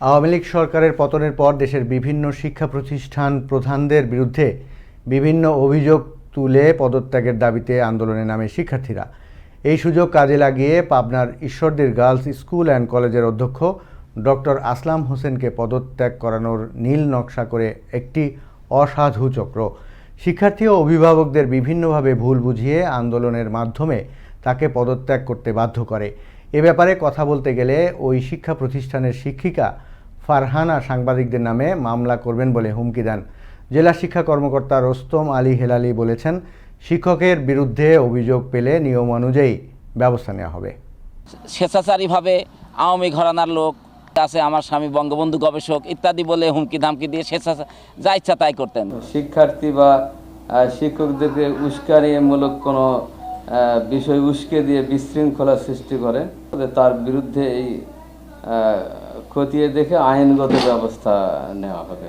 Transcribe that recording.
আওয়ামী লীগ সরকারের পতনের পর দেশের বিভিন্ন শিক্ষা প্রতিষ্ঠান প্রধানদের বিরুদ্ধে বিভিন্ন অভিযোগ তুলে পদত্যাগের দাবিতে আন্দোলনে নামে শিক্ষার্থীরা। এই সুযোগ কাজে লাগিয়ে পাবনার ঈশ্বরদীর গার্লস স্কুল অ্যান্ড কলেজের অধ্যক্ষ ডক্টর আসলাম হোসেনকে পদত্যাগ করানোর নীল নকশা করে একটি অসাধু চক্র। শিক্ষার্থী ও অভিভাবকদের বিভিন্নভাবে ভুল বুঝিয়ে আন্দোলনের মাধ্যমে তাকে পদত্যাগ করতে বাধ্য করে। এ ব্যাপারে কথা বলতে গেলে ওই শিক্ষা প্রতিষ্ঠানের শিক্ষিকা ফারহানা সাংবাদিকদের নামে মামলা করবেন বলে হুমকি দেন। জেলা শিক্ষা কর্মকর্তা রোস্তম আলী হেলালি বলেছেন শিক্ষকের বিরুদ্ধে অভিযোগ পেলে নিয়ম অনুযায়ী ব্যবস্থা নেওয়া হবে। স্বেচ্ছাচারীভাবে আওয়ামী ঘরানার লোক আছে আমার স্বামী বঙ্গবন্ধু গবেষক ইত্যাদি বলে হুমকি ধামকি দিয়ে স্বেচ্ছাচার যা ইচ্ছা তাই করতেন। শিক্ষার্থী বা শিক্ষকদেরকে উস্কানিমূলক কোনো বিষয় উস্কে দিয়ে বিশৃঙ্খলা সৃষ্টি করে। তার বিরুদ্ধে এই খতিয়ে দেখে আইনগত ব্যবস্থা নেওয়া হবে।